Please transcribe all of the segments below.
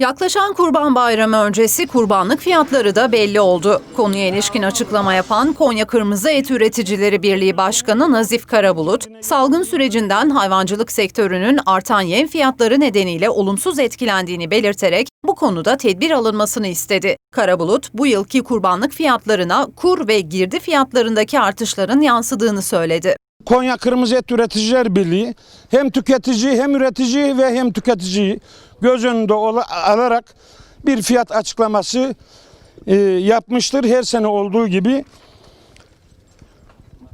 Yaklaşan Kurban Bayramı öncesi kurbanlık fiyatları da belli oldu. Konuya ilişkin açıklama yapan Konya Kırmızı Et Üreticileri Birliği Başkanı Nazif Karabulut, salgın sürecinden hayvancılık sektörünün artan yem fiyatları nedeniyle olumsuz etkilendiğini belirterek bu konuda tedbir alınmasını istedi. Karabulut, bu yılki kurbanlık fiyatlarına kur ve girdi fiyatlarındaki artışların yansıdığını söyledi. Konya Kırmızı Et Üreticiler Birliği hem tüketici hem üretici ve hem tüketiciyi göz önünde alarak bir fiyat açıklaması e, yapmıştır. Her sene olduğu gibi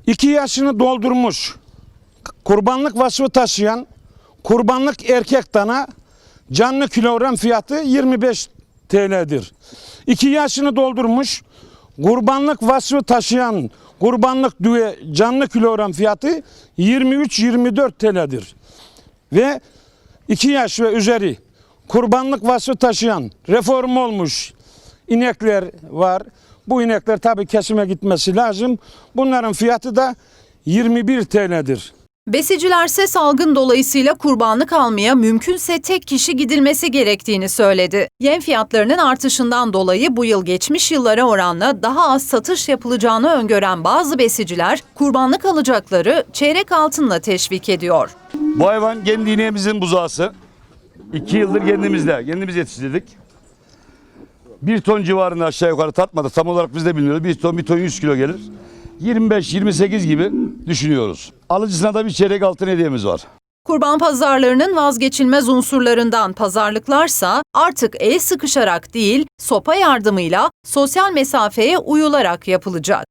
iki yaşını doldurmuş kurbanlık vasfı taşıyan kurbanlık erkek dana canlı kilogram fiyatı 25 TL'dir. 2 yaşını doldurmuş kurbanlık vasfı taşıyan kurbanlık düve canlı kilogram fiyatı 23-24 TL'dir. Ve 2 yaş ve üzeri kurbanlık vasfı taşıyan reform olmuş inekler var. Bu inekler tabii kesime gitmesi lazım. Bunların fiyatı da 21 TL'dir. Besicilerse salgın dolayısıyla kurbanlık almaya mümkünse tek kişi gidilmesi gerektiğini söyledi. Yem fiyatlarının artışından dolayı bu yıl geçmiş yıllara oranla daha az satış yapılacağını öngören bazı besiciler kurbanlık alacakları çeyrek altınla teşvik ediyor. Bu hayvan kendi ineğimizin buzağısı. İki yıldır kendimizde, kendimiz yetiştirdik. Bir ton civarında aşağı yukarı tartmadı. Tam olarak biz de bilmiyoruz. Bir ton, bir ton 100 kilo gelir. 25-28 gibi düşünüyoruz. Alıcısına da bir çeyrek altın hediyemiz var. Kurban pazarlarının vazgeçilmez unsurlarından pazarlıklarsa artık el sıkışarak değil, sopa yardımıyla sosyal mesafeye uyularak yapılacak.